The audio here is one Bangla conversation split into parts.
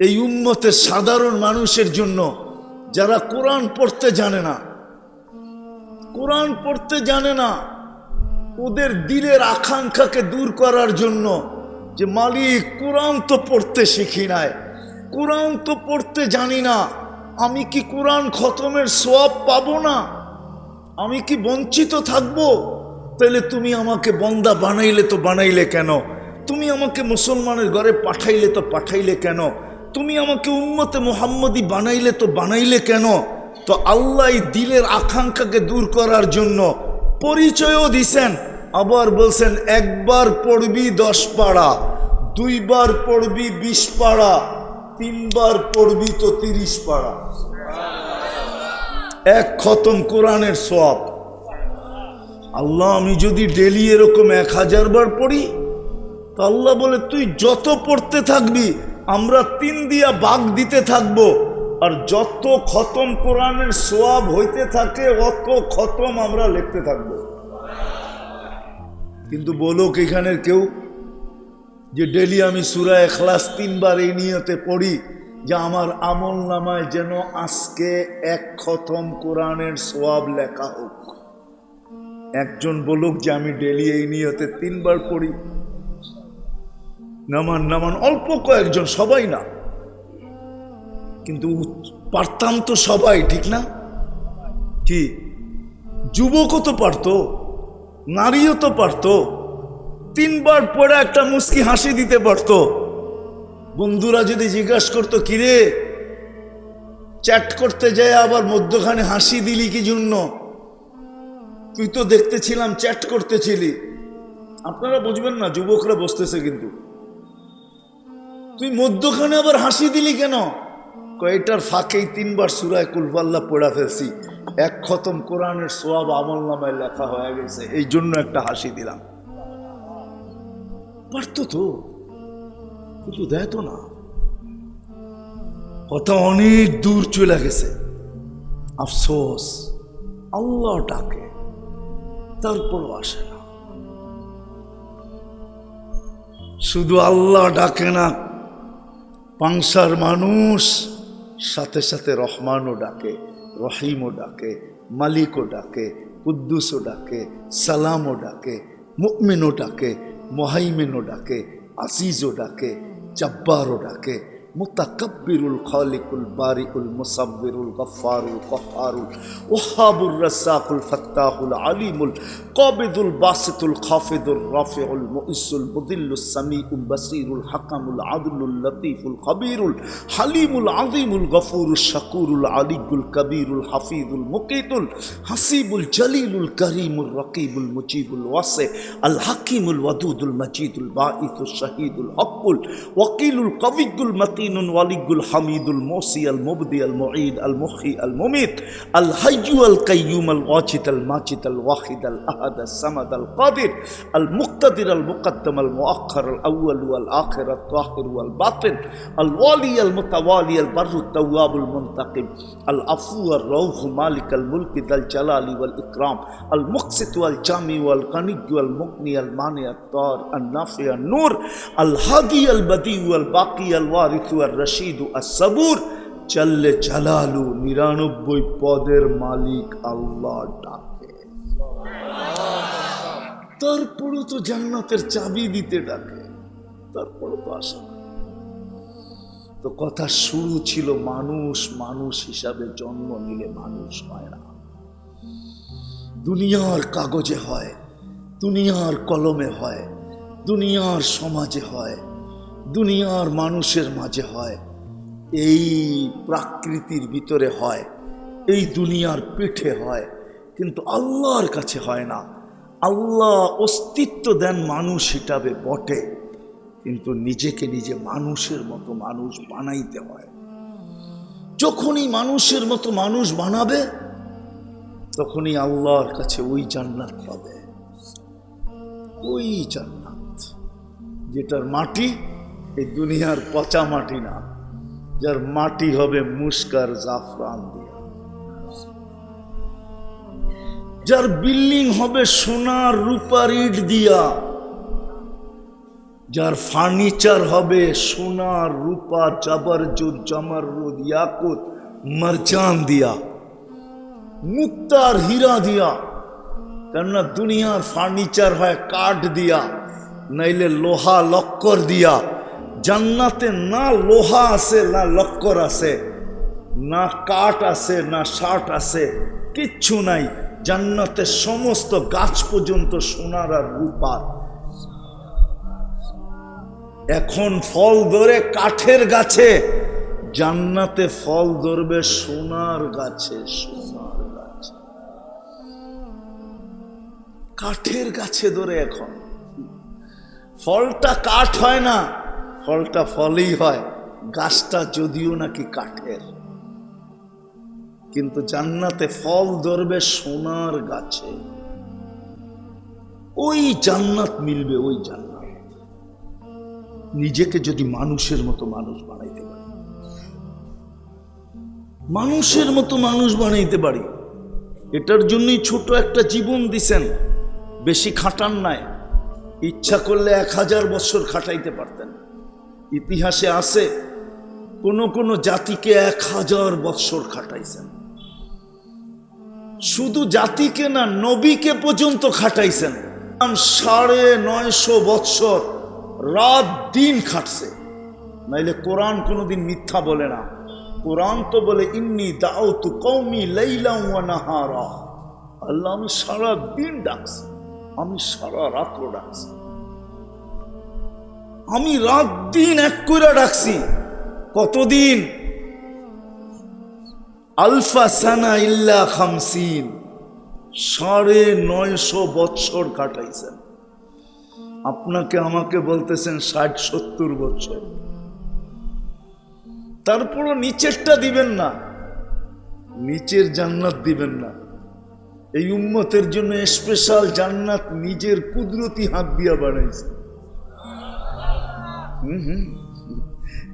এই উম্মতের সাধারণ মানুষের জন্য যারা কোরআন পড়তে জানে না, কোরআন পড়তে জানে না, ওদের দিলের আকাঙ্ক্ষাকে দূর করার জন্য যে মালিক, কোরআন তো পড়তে শিখি নাই, কোরআন তো পড়তে জানি না, আমি কি কোরআন খতমের সোয়াব পাবো না? আমি কি বঞ্চিত থাকব? তাহলে তুমি আমাকে বন্দা বানাইলে তো বানাইলে কেন? তুমি আমাকে মুসলমানের ঘরে পাঠাইলে তো পাঠাইলে কেন? তুমি আমাকে উম্মতে মোহাম্মদী বানাইলে তো বানাইলে কেন? তো আল্লাহ দিলের আকাঙ্ক্ষাকে দূর করার জন্য পরিচয়ও দিছেন। আবার বলছেন, একবার পড়বি দশ পাড়া, দুইবার পড়বি বিশ পাড়া, তিনবার পড়বি তো তিরিশ পাড়া। এক খতম কোরআনের সব আল্লাহ, আমি যদি ডেলি এরকম এক হাজার বার পড়ি, তো আল্লাহ বলে, তুই যত পড়তে থাকবি আমরা তিন দিয়া বাঘ দিতে থাকব। আর যত খতম কোরআনের সোয়াব হইতে থাকে, অত খতম আমরা লিখতে থাকব। কিন্তু বলো এখানের কেউ, যে ডেলি আমি সুরা এখলাস তিনবার এই নিয়তে পড়ি, যে আমার আমল নামায় যেন আজকে এক খতম কোরআনের সোয়াব লেখা হোক। একজন বলুক যে আমি ডেলি এই নিয়তে তিনবার পড়ি নামান নামান অল্প কয়েকজন, সবাই না। কিন্তু পারতাম তো সবাই, ঠিক না? কি? যুবকও তো পারতো, নারীও তো পারতো, তিনবার পরে একটা মুস্কি হাসি দিতে পারতো। বন্ধুরা যদি জিজ্ঞাসা করতো, কিরে, চ্যাট করতে যায় আবার মধ্যখানে হাসি দিলি কি জন্য? তুই তো দেখতেছিলাম চ্যাট করতেছিলি। আপনারা বুঝবেন না, যুবকরা বসতেছে কিন্তু। তুই মধ্যখানে আবার হাসি দিলি কেন? কয়টার ফাঁকেই তিনবার সুরায় কুলফাল্লা পড়া ফেলছি। এক খতম কোরআনের সোয়াব আমল নামায় লেখা হয়ে গেছে। এই জন্য একটা হাসি দিলাম। পারতো তো। কিন্তু দেয় তো না। কথা অনেক দূর চলে গেছে। আফসোস, আল্লাহ ডাকে, তারপরও আসে না। শুধু আল্লাহ ডাকে না পাংসার মানুষ সাথে সাথে রহমানও ডাকে, রহিমও ডাকে, মালিকও ডাকে, কুদ্দুসও ডাকে, সালামও ডাকে মুকমিনও ডাকে, মহাইমিনও ডাকে, আজিজও ডাকে, জব্বারও ডাকে। متقبل الخالق البارئ المصور الغفار القهار الوهاب الرزاق الفتاح العليم القابض الباسط الخافض الرافع المؤس المضل السميع البصير الحكم العدل اللطيف الخبير الحليم العظيم الغفور الشكور العلي الكبير الحفيظ المقيت الحسيب الجليل الكريم الرقيب المجيب الواسع الحكيم الودود المجيد الباعث الشهيد الحق الوكيل القوي المتين متين ولي الحميد الموصي المبدي المعيد المخي المميت الحي القيوم الواجد الماجد الواحد الأحد الصمد القادر المقتدر المقدم المؤخر الأول والآخر الظاهر والباطن الوالي المتوالي البر التواب المنتقم العفو الروح مالك الملك ذا الجلال والإكرام المقسط والجامي والغني والمغني المانع الطار النافع النور الهادي البديع الباقي الوارث রশিদু চালালু নিরানব্বই পদের মালিক আল্লাহ ডাকে। তারপরও তো জান্নাতের চাবি দিতে ডাকে, তারপরও তো আসে তো কথা শুরু ছিল মানুষ মানুষ হিসাবে জন্ম নিলে মানুষ হয় না। দুনিয়ার কাগজে হয়, দুনিয়ার কলমে হয়, দুনিয়ার সমাজে হয় দুনিয়ার মানুষের মাঝে হয়, এই প্রাকৃতির ভিতরে হয়, এই দুনিয়ার পিঠে হয়, কিন্তু আল্লাহর কাছে হয় না। আল্লাহ অস্তিত্ব দেন মানুষ হিসাবে বটে, কিন্তু নিজেকে নিজে মানুষের মতো মানুষ বানাইতে হয়। যখনই মানুষের মতো মানুষ বানাবে, তখনই আল্লাহর কাছে ওই জান্নাত পাবে। ওই জান্নাত, যেটার মাটি এই দুনিয়ার পচা মাটি না, যার মাটি হবে মুস্কার জাফরান দিয়া। যার বিল্ডিং হবে সোনার রূপার ইট দিয়া, যার ফার্নিচার হবে সোনার রূপা জাবরজুদ জামারুদ ইয়াকুত মারজান দিয়া, মুক্তার হীরা দিয়া। কেননা দুনিয়ার ফার্নিচার হয় কাঠ দিয়া, নাইলে লোহা লক্কর দিয়া। জান্নাতে না লোহা আছে, না লক্কর আছে, না কাঠ আছে, না শার্ট আছে, কিচ্ছু নাই। জান্নাতে সমস্ত গাছ পর্যন্ত সোনার আর রূপার। এখন ফল ধরে কাঠের গাছে, জান্নাতে ফল ধরবে সোনার গাছে সোনার গাছে। কাঠের গাছে ধরে এখন। ফলটা কাঠ হয় না ফলটা ফলই হয়, গাছটা যদিও নাকি কাঠের। কিন্তু জান্নাতে ফল ধরবে সোনার গাছে। ওই জান্নাত মিলবে ওই জান্নাত। নিজেকে যদি মানুষের মতো মানুষ বানাইতে পারি। মানুষের মতো মানুষ বানাইতে পারি। এটার জন্যই ছোট একটা জীবন দিছেন। বেশি খাটান নাই। ইচ্ছা করলে এক হাজার বছর খাটাইতে পারতেন। ইতিহাসে আছে, কোন কোন জাতিকে এক হাজার বৎসর খাটাইছেন। শুধু জাতিকে না, নবীকে পর্যন্ত খাটাইছেন। সাড়ে নয়শো বৎসর রাত দিন খাটছে। নাইলে কোরআন কোনোদিন মিথ্যা বলে না। কোরআন তো বলে, ইন্নি দাও তু কৌমি আল্লাহ আমি সারা দিন ডাকছি, আমি সারা রাত্র ডাকছি। আমি রাত দিন এক করে ডাকছি। কতদিন? আলফা সানা ইল্লা খামসিন। সাড়ে নয়শো বৎসর কাটাইছেন। আপনাকে আমাকে বলতেছেন ষাট সত্তর বছর। তারপরও নিচেরটা দিবেন না। নিচের জান্নাত দিবেন না। এই উম্মতের জন্য স্পেশাল জান্নাত নিজের কুদরতি হাত দিয়া বানাইছে হুম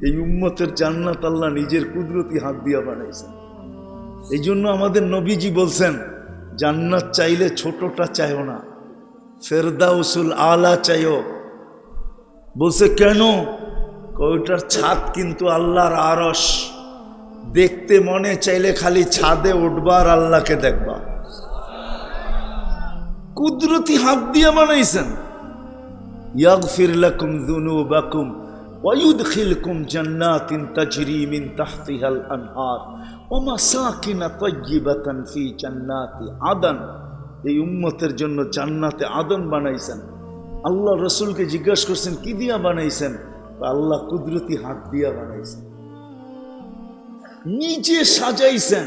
এই উম্মতের জান্নাত আল্লাহ নিজের কুদরতি হাত দিয়া বানাইছেন। এই জন্য আমাদের নবীজি বলছেন, জান্নাত চাইলে ছোটটা চাইও না, ফেরদাউসুল আলা চাইও বলছে, কেন? ওইটার ছাদ কিন্তু আল্লাহর আরস দেখতে মনে চাইলে খালি ছাদে উঠবার আল্লাহকে দেখবা। কুদরতি হাত দিয়ে বানাইছেন। ইয়াগফির লাকুম যুনুবাকুম ويدخلكم جنات تجري من تحتها الأنهار ومساكن طيبة في جنات عدن এই উম্মতের জন্য জান্নাতে আদন বানাইছেন আল্লাহ রসুলকে জিজ্ঞাসা করছেন কি দিয়া বানাইছেন আল্লাহ কুদরতি হাত দিয়া বানাইছেন নিজে সাজাইছেন